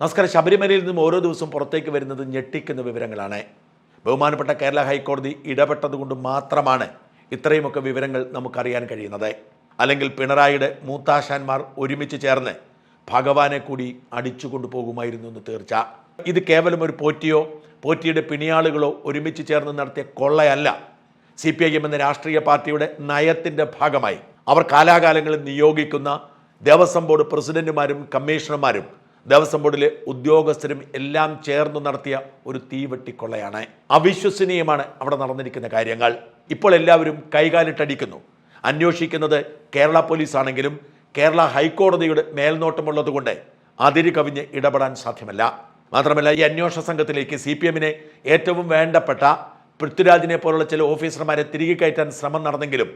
നമസ്കാരം. ശബരിമലയിൽ നിന്നും ഓരോ ദിവസവും പുറത്തേക്ക് വരുന്നത് ഞെട്ടിക്കുന്ന വിവരങ്ങളാണ്. ബഹുമാനപ്പെട്ട കേരള ഹൈക്കോടതി ഇടപെട്ടതുകൊണ്ട് മാത്രമാണ് ഇത്രയുമൊക്കെ വിവരങ്ങൾ നമുക്കറിയാൻ കഴിയുന്നത്. അല്ലെങ്കിൽ പിണറായിയുടെ മൂത്താശാന്മാർ ഒരുമിച്ച് ചേർന്ന് ഭഗവാനെ കൂടി അടിച്ചു പോകുമായിരുന്നു എന്ന് തീർച്ച. ഇത് കേവലം ഒരു പോറ്റിയോ പോറ്റിയുടെ പിണിയാളുകളോ ഒരുമിച്ച് ചേർന്ന് നടത്തിയ കൊള്ളയല്ല. സി പി ഐ എം എന്ന രാഷ്ട്രീയ പാർട്ടിയുടെ നയത്തിന്റെ ഭാഗമായി. അവർ കാലാകാലങ്ങളിൽ നിയോഗിക്കുന്ന ദേവസ്വം ബോർഡ് പ്രസിഡന്റുമാരും കമ്മീഷണർമാരും ദേവസ്വം ബോർഡിലെ ഉദ്യോഗസ്ഥരും എല്ലാം ചേർന്ന് നടത്തിയ ഒരു തീവെട്ടിക്കൊള്ളയാണ് അവിശ്വസനീയമാണ് അവിടെ നടന്നിരിക്കുന്ന കാര്യങ്ങൾ. ഇപ്പോൾ എല്ലാവരും കൈകാലിട്ടടിക്കുന്നു. അന്വേഷിക്കുന്നത് കേരള പോലീസ് ആണെങ്കിലും കേരള ഹൈക്കോടതിയുടെ മേൽനോട്ടമുള്ളതുകൊണ്ട് അതിര് കവിഞ്ഞ് ഇടപെടാൻ സാധ്യമല്ല. മാത്രമല്ല ഈ അന്വേഷണ സംഘത്തിലേക്ക് സി പി എമ്മിനെ ഏറ്റവും വേണ്ടപ്പെട്ട പൃഥ്വിരാജിനെ പോലുള്ള ചില ഓഫീസർമാരെ തിരികെ കയറ്റാൻ ശ്രമം നടന്നെങ്കിലും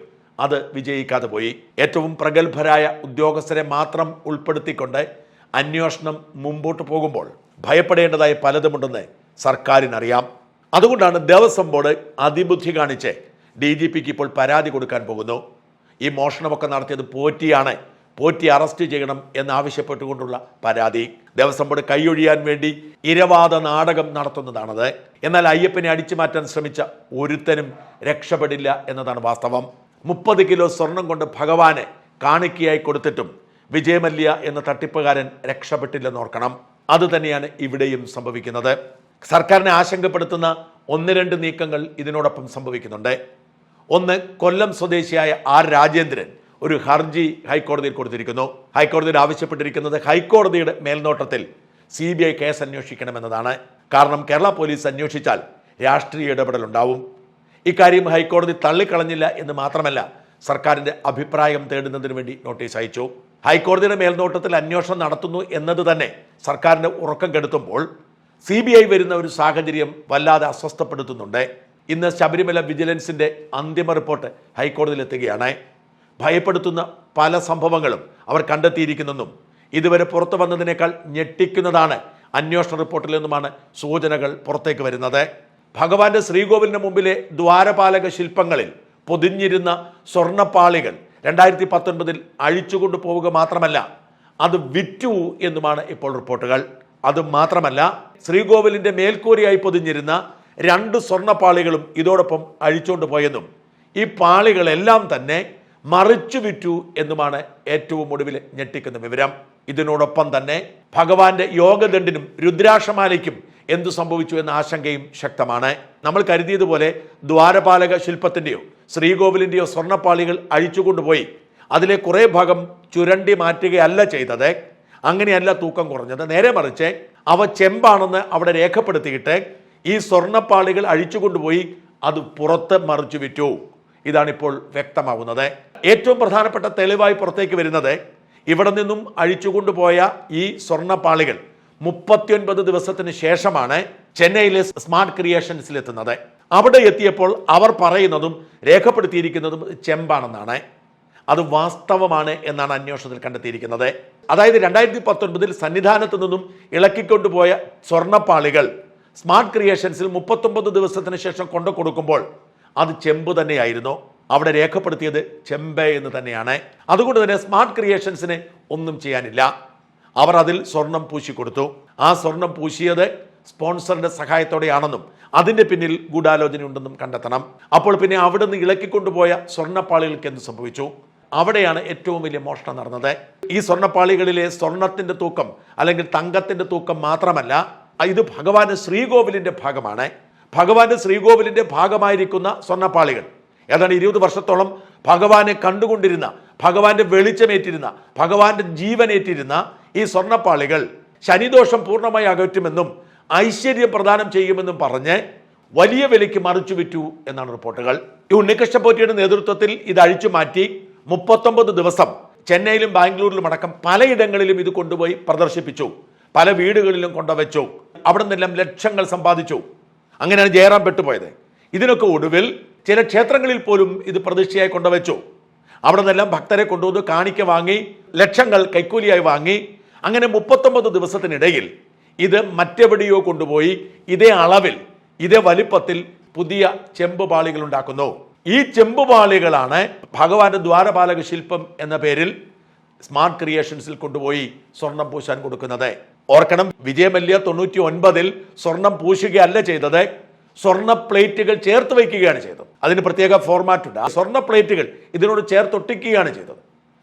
അത് വിജയിക്കാതെ പോയി. ഏറ്റവും പ്രഗത്ഭരായ ഉദ്യോഗസ്ഥരെ മാത്രം ഉൾപ്പെടുത്തിക്കൊണ്ട് അന്വേഷണം മുമ്പോട്ട് പോകുമ്പോൾ ഭയപ്പെടേണ്ടതായ പലതുമുണ്ടെന്ന് സർക്കാരിനറിയാം. അതുകൊണ്ടാണ് ദേവസ്വം ബോർഡ് അതിബുദ്ധി കാണിച്ച് ഡി ജി പിക്ക് ഇപ്പോൾ പരാതി കൊടുക്കാൻ പോകുന്നു. ഈ മോഷണമൊക്കെ നടത്തിയത് പോറ്റിയാണ്. പോറ്റി അറസ്റ്റ് ചെയ്യണം എന്നാവശ്യപ്പെട്ടുകൊണ്ടുള്ള പരാതി. ദേവസ്വം ബോർഡ് കൈയൊഴിയാൻ വേണ്ടി ഇരവാദ നാടകം നടത്തുന്നതാണത്. എന്നാൽ അയ്യപ്പനെ അടിച്ചു മാറ്റാൻ ശ്രമിച്ച ഒരുത്തനും രക്ഷപ്പെടില്ല എന്നതാണ് വാസ്തവം. മുപ്പത് കിലോ സ്വർണം കൊണ്ട് ഭഗവാന് കാണിക്കയായി കൊടുത്തിട്ടും വിജയമല്യ എന്ന തട്ടിപ്പുകാരൻ രക്ഷപ്പെട്ടില്ലെന്ന് ഓർക്കണം. അത് തന്നെയാണ് ഇവിടെയും സംഭവിക്കുന്നത്. സർക്കാരിനെ ആശങ്കപ്പെടുത്തുന്ന ഒന്ന് രണ്ട് നീക്കങ്ങൾ ഇതിനോടൊപ്പം സംഭവിക്കുന്നുണ്ട്. ഒന്ന് കൊല്ലം സ്വദേശിയായ ആർ രാജേന്ദ്രൻ ഒരു ഹർജി ഹൈക്കോടതിയിൽ കൊടുത്തിരിക്കുന്നു. ഹൈക്കോടതിയിൽ ആവശ്യപ്പെട്ടിരിക്കുന്നത് ഹൈക്കോടതിയുടെ മേൽനോട്ടത്തിൽ സി ബി ഐ കേസ് അന്വേഷിക്കണമെന്നതാണ്. കാരണം കേരള പോലീസ് അന്വേഷിച്ചാൽ രാഷ്ട്രീയ ഇടപെടലുണ്ടാവും ഇക്കാര്യം ഹൈക്കോടതി തള്ളിക്കളഞ്ഞില്ല എന്ന് മാത്രമല്ല സർക്കാരിന്റെ അഭിപ്രായം തേടുന്നതിന് വേണ്ടി നോട്ടീസ് അയച്ചു. ഹൈക്കോടതിയുടെ മേൽനോട്ടത്തിൽ അന്വേഷണം നടത്തുന്നു എന്നത് തന്നെ സർക്കാരിന്റെ ഉറക്കം കെടുത്തുമ്പോൾ സി ബി ഐ വരുന്ന ഒരു സാഹചര്യം വല്ലാതെ അസ്വസ്ഥപ്പെടുത്തുന്നുണ്ട്. ഇന്ന് ശബരിമല വിജിലൻസിന്റെ അന്തിമ റിപ്പോർട്ട് ഹൈക്കോടതിയിൽ എത്തുകയാണ് ഭയപ്പെടുത്തുന്ന പല സംഭവങ്ങളും അവർ കണ്ടെത്തിയിരിക്കുന്നെന്നും ഇതുവരെ പുറത്തു വന്നതിനേക്കാൾ ഞെട്ടിക്കുന്നതാണ് അന്വേഷണ റിപ്പോർട്ടിൽ നിന്നുമാണ് സൂചനകൾ പുറത്തേക്ക് വരുന്നത്. ഭഗവാന്റെ ശ്രീകോവിലിന് മുമ്പിലെ ദ്വാരപാലക ശില്പങ്ങളിൽ പൊതിഞ്ഞിരുന്ന സ്വർണപ്പാളികൾ രണ്ടായിരത്തി പത്തൊൻപതിൽ അഴിച്ചുകൊണ്ട് പോവുക മാത്രമല്ല അത് വിറ്റു എന്നുമാണ് ഇപ്പോൾ റിപ്പോർട്ടുകൾ. അത് മാത്രമല്ല ശ്രീകോവിലിന്റെ മേൽക്കൂരയായി പൊതിഞ്ഞിരുന്ന രണ്ട് സ്വർണപ്പാളികളും ഇതോടൊപ്പം അഴിച്ചുകൊണ്ട് പോയെന്നും ഈ പാളികളെല്ലാം തന്നെ മറിച്ചു വിറ്റു എന്നുമാണ് ഏറ്റവും ഒടുവിൽ ഞെട്ടിക്കുന്ന വിവരം. ഇതിനോടൊപ്പം തന്നെ ഭഗവാന്റെ യോഗദണ്ഡിനും രുദ്രാക്ഷമാലയ്ക്കും എന്തു സംഭവിച്ചു എന്ന ആശങ്കയും ശക്തമാണ്. നമ്മൾ കരുതിയതുപോലെ ദ്വാരപാലക ശില്പത്തിന്റെയോ ശ്രീകോവിലിന്റെയോ സ്വർണപ്പാളികൾ അഴിച്ചുകൊണ്ടുപോയി. അതിലെ കുറേ ഭാഗം ചുരണ്ടി മാറ്റുകയല്ല ചെയ്തത്. അങ്ങനെയല്ല തൂക്കം കുറഞ്ഞത്. നേരെ മറിച്ച് അവ ചെമ്പാണെന്ന് അവിടെ രേഖപ്പെടുത്തിയിട്ട് ഈ സ്വർണപ്പാളികൾ അഴിച്ചുകൊണ്ടുപോയി അത് പുറത്ത് മറിച്ചു വിറ്റു. ഇതാണിപ്പോൾ വ്യക്തമാവുന്നത്. ഏറ്റവും പ്രധാനപ്പെട്ട തെളിവായി പുറത്തേക്ക് വരുന്നത് ഇവിടെ നിന്നും അഴിച്ചുകൊണ്ടുപോയ ഈ സ്വർണപ്പാളികൾ മുപ്പത്തിയൊൻപത് ദിവസത്തിന് ശേഷമാണ് ചെന്നൈയിലെ സ്മാർട്ട് ക്രിയേഷൻസിൽ എത്തുന്നത് അവിടെ എത്തിയപ്പോൾ അവർ പറയുന്നതും രേഖപ്പെടുത്തിയിരിക്കുന്നതും ചെമ്പാണെന്നാണ്. അത് വാസ്തവമാണ് എന്നാണ് അന്വേഷണത്തിൽ കണ്ടെത്തിയിരിക്കുന്നത്. അതായത് രണ്ടായിരത്തി പത്തൊൻപതിൽ സന്നിധാനത്ത് നിന്നും ഇളക്കിക്കൊണ്ടുപോയ സ്വർണപ്പാളികൾ സ്മാർട്ട് ക്രിയേഷൻസിൽ മുപ്പത്തൊമ്പത് ദിവസത്തിന് ശേഷം കൊണ്ടു കൊടുക്കുമ്പോൾ അത് ചെമ്പ് തന്നെയായിരുന്നു. അവിടെ രേഖപ്പെടുത്തിയത് ചെമ്പ് എന്ന് തന്നെയാണ്. അതുകൊണ്ട് തന്നെ സ്മാർട്ട് ക്രിയേഷൻസിന് ഒന്നും ചെയ്യാനില്ല. അവർ അതിൽ സ്വർണം പൂശിക്കൊടുത്തു. ആ സ്വർണം പൂശിയത് സ്പോൺസറിന്റെ സഹായത്തോടെയാണെന്നും അതിന്റെ പിന്നിൽ ഗൂഢാലോചനയുണ്ടെന്നും കണ്ടെത്തണം. അപ്പോൾ പിന്നെ അവിടെ നിന്ന് ഇളക്കിക്കൊണ്ടുപോയ സ്വർണപ്പാളികൾക്ക് എന്ത് സംഭവിച്ചു? അവിടെയാണ് ഏറ്റവും വലിയ മോഷണം നടന്നത്. ഈ സ്വർണപ്പാളികളിലെ സ്വർണത്തിന്റെ തൂക്കം അല്ലെങ്കിൽ തങ്കത്തിന്റെ തൂക്കം മാത്രമല്ല ഇത് ഭഗവാന് ശ്രീകോവിലിന്റെ ഭാഗമാണ്. ഭഗവാന്റെ ശ്രീകോവിലിന്റെ ഭാഗമായിരിക്കുന്ന സ്വർണപ്പാളികൾ. ഏതാണ്ട് ഇരുപത് വർഷത്തോളം ഭഗവാനെ കണ്ടുകൊണ്ടിരുന്ന ഭഗവാന്റെ വെളിച്ചമേറ്റിരുന്ന ഭഗവാന്റെ ജീവനേറ്റിരുന്ന ഈ സ്വർണപ്പാളികൾ ശനിദോഷം പൂർണമായി അകറ്റുമെന്നും ഐശ്വര്യം പ്രദാനം ചെയ്യുമെന്നും പറഞ്ഞ് വലിയ വിലയ്ക്ക് മറിച്ചു വിറ്റു എന്നാണ് റിപ്പോർട്ടുകൾ. ഈ ഉണ്ണികൃഷ്ണ പോറ്റിയുടെ നേതൃത്വത്തിൽ ഇത് അഴിച്ചു മാറ്റി മുപ്പത്തൊമ്പത് ദിവസം ചെന്നൈയിലും ബാംഗ്ലൂരിലും അടക്കം പലയിടങ്ങളിലും ഇത് കൊണ്ടുപോയി പ്രദർശിപ്പിച്ചു. പല വീടുകളിലും കൊണ്ടുവച്ചു. അവിടെ നിന്നെല്ലാം ലക്ഷങ്ങൾ സമ്പാദിച്ചു. അങ്ങനെയാണ് ജയറാം പെട്ടുപോയത്. ഇതിനൊക്കെ ഒടുവിൽ ചില ക്ഷേത്രങ്ങളിൽ പോലും ഇത് പ്രതിഷ്ഠയായി കൊണ്ടുവച്ചു. അവിടെ നിന്നെല്ലാം ഭക്തരെ കൊണ്ടുവന്ന് കാണിക്ക വാങ്ങി ലക്ഷങ്ങൾ കൈക്കൂലിയായി വാങ്ങി അങ്ങനെ മുപ്പത്തൊമ്പത് ദിവസത്തിനിടയിൽ ഇത് മറ്റെവിടെയോ കൊണ്ടുപോയി ഇതേ അളവിൽ ഇതേ വലിപ്പത്തിൽ പുതിയ ചെമ്പ് പാളികൾ ഉണ്ടാക്കുന്നു. ഈ ചെമ്പ് പാളികളാണ് ഭഗവാന്റെ ദ്വാരപാലക ശില്പം എന്ന പേരിൽ സ്മാർട്ട് ക്രിയേഷൻസിൽ കൊണ്ടുപോയി സ്വർണം പൂശാൻ കൊടുക്കുന്നത്. ഓർക്കണം വിജയമല്യ തൊണ്ണൂറ്റി ഒൻപതിൽ സ്വർണം പൂശുകയല്ല ചെയ്തത് സ്വർണ പ്ലേറ്റുകൾ ചേർത്ത് വയ്ക്കുകയാണ് ചെയ്തത്. അതിന് പ്രത്യേക ഫോർമാറ്റ് ഉണ്ട്. ആ സ്വർണ പ്ലേറ്റുകൾ ഇതിനോട് ചേർത്തൊട്ടിക്കുകയാണ് ചെയ്തത്.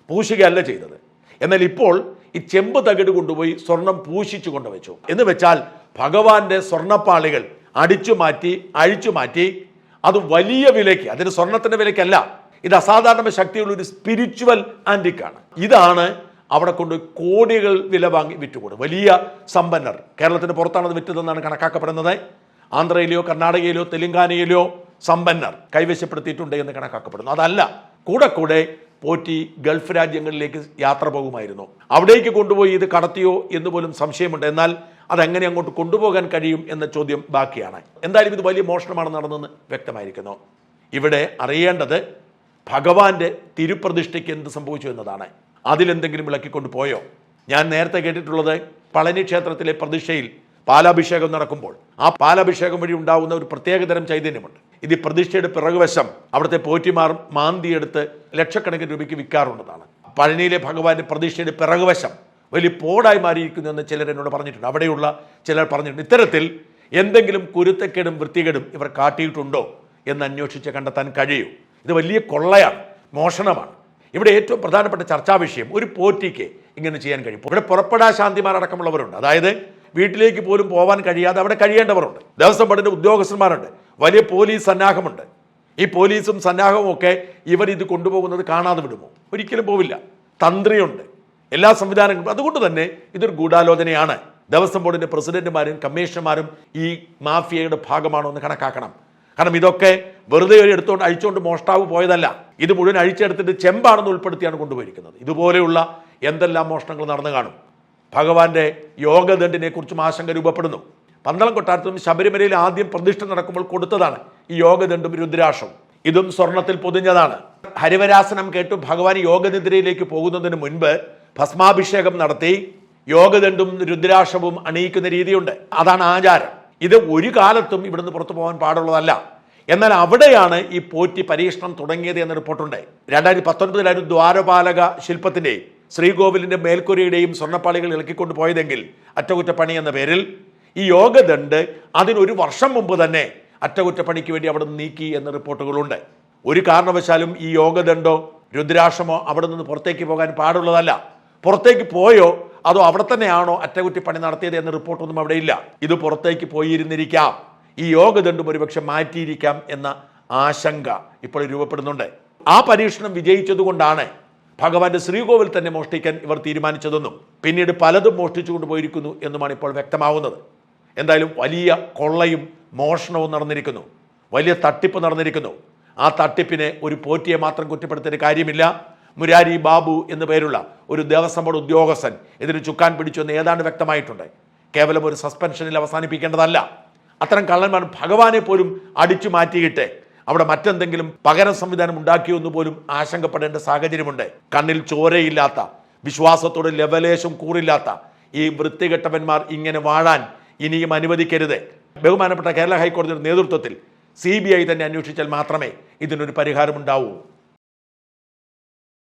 പൂശുകയല്ല ചെയ്തത്. എന്നാൽ ഇപ്പോൾ ഈ ചെമ്പ് തകിട് കൊണ്ടുപോയി സ്വർണം പൂശിച്ചു കൊണ്ടുവച്ചു. എന്ന് വെച്ചാൽ ഭഗവാന്റെ സ്വർണപ്പാളികൾ അടിച്ചു മാറ്റി അഴിച്ചു മാറ്റി അത് വലിയ വിലയ്ക്ക് അതിന് സ്വർണത്തിന്റെ വിലയ്ക്കല്ല ഇത് അസാധാരണ ശക്തിയുള്ള ഒരു സ്പിരിച്വൽ ആന്റിക്കാണ് ഇതാണ് അവിടെ കൊണ്ട് കോടികൾ വില വാങ്ങി വിറ്റുകൊടുക്കും വലിയ സമ്പന്നർ. കേരളത്തിന് പുറത്താണ് അത് വിറ്റതെന്നാണ് കണക്കാക്കപ്പെടുന്നത്. ആന്ധ്രയിലെയോ കർണാടകയിലോ തെലുങ്കാനയിലോ സമ്പന്നർ കൈവശപ്പെടുത്തിയിട്ടുണ്ട് എന്ന് കണക്കാക്കപ്പെടുന്നു. അതല്ല കൂടെ കൂടെ പോറ്റി ഗൾഫ് രാജ്യങ്ങളിലേക്ക് യാത്ര പോകുമായിരുന്നു. അവിടേക്ക് കൊണ്ടുപോയി ഇത് കടത്തിയോ എന്ന് പോലും സംശയമുണ്ട്. എന്നാൽ അതെങ്ങനെ അങ്ങോട്ട് കൊണ്ടുപോകാൻ കഴിയും എന്ന ചോദ്യം ബാക്കിയാണ്. എന്തായാലും ഇത് വലിയ മോഷണമാണ് നടന്നതെന്ന് വ്യക്തമായിരിക്കുന്നു. ഇവിടെ അറിയേണ്ടത് ഭഗവാന്റെ തിരുപ്രതിഷ്ഠയ്ക്ക് എന്ത് സംഭവിച്ചു എന്നതാണ്. അതിലെന്തെങ്കിലും വിളക്കിക്കൊണ്ട് പോയോ ഞാൻ നേരത്തെ കേട്ടിട്ടുള്ളത് പളനി ക്ഷേത്രത്തിലെ പ്രതിഷ്ഠയിൽ പാലാഭിഷേകം നടക്കുമ്പോൾ ആ പാലാഭിഷേകം വഴി ഉണ്ടാവുന്ന ഒരു പ്രത്യേകതരം ചൈതന്യമുണ്ട്. ഇത് പ്രതിഷ്ഠയുടെ പിറകുവശം അവിടുത്തെ പോറ്റിമാർ മാന്തിയെടുത്ത് ലക്ഷക്കണക്കിന് രൂപയ്ക്ക് വിൽക്കാറുള്ളതാണ് പഴനിയിലെ ഭഗവാന്റെ പ്രതിഷ്ഠയുടെ പിറകുവശം വലിയ പോടായി മാറിയിരിക്കുന്നു എന്ന് ചിലർ എന്നോട് പറഞ്ഞിട്ടുണ്ട്. അവിടെയുള്ള ചിലർ പറഞ്ഞിട്ടുണ്ട്. ഇത്തരത്തിൽ എന്തെങ്കിലും കുരുത്തക്കേടും വൃത്തികേടും ഇവർ കാട്ടിയിട്ടുണ്ടോ എന്ന് അന്വേഷിച്ച് കണ്ടെത്താൻ കഴിയൂ. ഇത് വലിയ കൊള്ളയാണ് മോഷണമാണ്. ഇവിടെ ഏറ്റവും പ്രധാനപ്പെട്ട ചർച്ചാ വിഷയം ഒരു പോറ്റിക്ക് ഇങ്ങനെ ചെയ്യാൻ കഴിയും. ഇവിടെ പുറപ്പെടാ ശാന്തിമാരടക്കമുള്ളവരുണ്ട് അതായത് വീട്ടിലേക്ക് പോലും പോകാൻ കഴിയാതെ അവിടെ കഴിയേണ്ടവരുണ്ട്. ദേവസ്വം ബോർഡിന്റെ ഉദ്യോഗസ്ഥന്മാരുണ്ട്. വലിയ പോലീസ് സന്നാഹമുണ്ട്. ഈ പോലീസും സന്നാഹവും ഒക്കെ ഇവർ ഇത് കൊണ്ടുപോകുന്നത് കാണാതെ വിടുമോ? ഒരിക്കലും പോവില്ല. തന്ത്രിയുണ്ട്. എല്ലാ സംവിധാനങ്ങളും അതുകൊണ്ട് തന്നെ ഇതൊരു ഗൂഢാലോചനയാണ്. ദേവസ്വം ബോർഡിന്റെ പ്രസിഡന്റുമാരും കമ്മീഷണർമാരും ഈ മാഫിയയുടെ ഭാഗമാണോ എന്ന് കണക്കാക്കണം. കാരണം ഇതൊക്കെ വെറുതെ ഒരു എടുത്തുകൊണ്ട് അഴിച്ചുകൊണ്ട് മോഷ്ടാവ് പോയതല്ല. ഇത് മുഴുവൻ അഴിച്ചെടുത്തിട്ട് ചെമ്പാണെന്ന് ഉൾപ്പെടുത്തിയാണ് കൊണ്ടുപോയിരിക്കുന്നത്. ഇതുപോലെയുള്ള എന്തെല്ലാം മോഷണങ്ങൾ നടന്നു കാണും? ഭഗവാന്റെ യോഗദണ്ഡിനെ കുറിച്ചും ആശങ്ക രൂപപ്പെടുന്നു. പന്തളം കൊട്ടാരത്തും ശബരിമലയിൽ ആദ്യം പ്രതിഷ്ഠ നടക്കുമ്പോൾ കൊടുത്തതാണ് ഈ യോഗദണ്ഡും രുദ്രാക്ഷവും. ഇതും സ്വർണത്തിൽ പൊതിഞ്ഞതാണ്. ഹരിവരാസനം കേട്ടു ഭഗവാൻ യോഗനിദ്രയിലേക്ക് പോകുന്നതിന് മുൻപ് ഭസ്മാഭിഷേകം നടത്തി യോഗദണ്ഡും രുദ്രാക്ഷവും അണിയിക്കുന്ന രീതിയുണ്ട്. അതാണ് ആചാരം. ഇത് ഒരു കാലത്തും ഇവിടുന്ന് പുറത്തു പോകാൻ പാടുള്ളതല്ല. എന്നാൽ അവിടെയാണ് ഈ പോറ്റി പരീക്ഷണം തുടങ്ങിയത് എന്ന റിപ്പോർട്ടുണ്ട്. രണ്ടായിരത്തി പത്തൊൻപതിലായിരുന്നു ദ്വാരപാലക ശില്പത്തിന്റെയും ശ്രീകോവിലിന്റെ മേൽക്കൊരയുടെയും സ്വർണപ്പാളികൾ ഇളക്കിക്കൊണ്ട് പോയതെങ്കിൽ അറ്റകുറ്റപ്പണി എന്ന പേരിൽ ഈ യോഗദണ്ഡ് അതിനൊരു വർഷം മുമ്പ് തന്നെ അറ്റകുറ്റപ്പണിക്ക് വേണ്ടി അവിടെ നിന്ന് നീക്കി എന്ന റിപ്പോർട്ടുകളുണ്ട്. ഒരു കാരണവശാലും ഈ യോഗദണ്ഡോ രുദ്രാക്ഷമോ അവിടെ നിന്ന് പുറത്തേക്ക് പോകാൻ പാടുള്ളതല്ല. പുറത്തേക്ക് പോയോ അതോ അവിടെ തന്നെയാണോ അറ്റകുറ്റപ്പണി നടത്തിയത് എന്ന റിപ്പോർട്ടൊന്നും അവിടെ ഇല്ല. ഇത് പുറത്തേക്ക് പോയിരുന്നിരിക്കാം. ഈ യോഗദണ്ഡും ഒരുപക്ഷെ മാറ്റിയിരിക്കാം എന്ന ആശങ്ക ഇപ്പോൾ രൂപപ്പെടുന്നുണ്ട്. ആ പരീക്ഷണം വിജയിച്ചതുകൊണ്ടാണ് ഭഗവാന്റെ ശ്രീകോവിൽ തന്നെ മോഷ്ടിക്കാൻ ഇവർ തീരുമാനിച്ചതെന്നും പിന്നീട് പലതും മോഷ്ടിച്ചു കൊണ്ടുപോയിരിക്കുന്നു എന്നുമാണ് ഇപ്പോൾ വ്യക്തമാവുന്നത്. എന്തായാലും വലിയ കൊള്ളയും മോഷണവും നടന്നിരിക്കുന്നു. വലിയ തട്ടിപ്പ് നടന്നിരിക്കുന്നു. ആ തട്ടിപ്പിനെ ഒരു പോറ്റിയെ മാത്രം കുറ്റപ്പെടുത്തേണ്ട കാര്യമില്ല. മുരാരി ബാബു എന്നു പേരുള്ള ഒരു ദേവസ്വം ബോർഡ് ഉദ്യോഗസ്ഥൻ ഇതിന് ചുക്കാൻ പിടിച്ചു എന്ന് ഏതാണ്ട് വ്യക്തമായിട്ടുണ്ട്. കേവലം ഒരു സസ്പെൻഷനിൽ അവസാനിപ്പിക്കേണ്ടതല്ല. അത്തരം കള്ളന്മാർ ഭഗവാനെ പോലും അടിച്ചു മാറ്റിയിട്ട് അവിടെ മറ്റെന്തെങ്കിലും പകര സംവിധാനം ഉണ്ടാക്കിയോ എന്ന് പോലും ആശങ്കപ്പെടേണ്ട സാഹചര്യമുണ്ട്. കണ്ണിൽ ചോരയില്ലാത്ത വിശ്വാസത്തോട് ലവലേശം കൂറില്ലാത്ത ഈ വൃത്തികെട്ടവന്മാർ ഇങ്ങനെ വാഴാൻ ഇനിയും അനുവദിക്കരുത്. ബഹുമാനപ്പെട്ട കേരള ഹൈക്കോടതിയുടെ നേതൃത്വത്തിൽ സി തന്നെ അന്വേഷിച്ചാൽ മാത്രമേ ഇതിനൊരു പരിഹാരമുണ്ടാവൂ.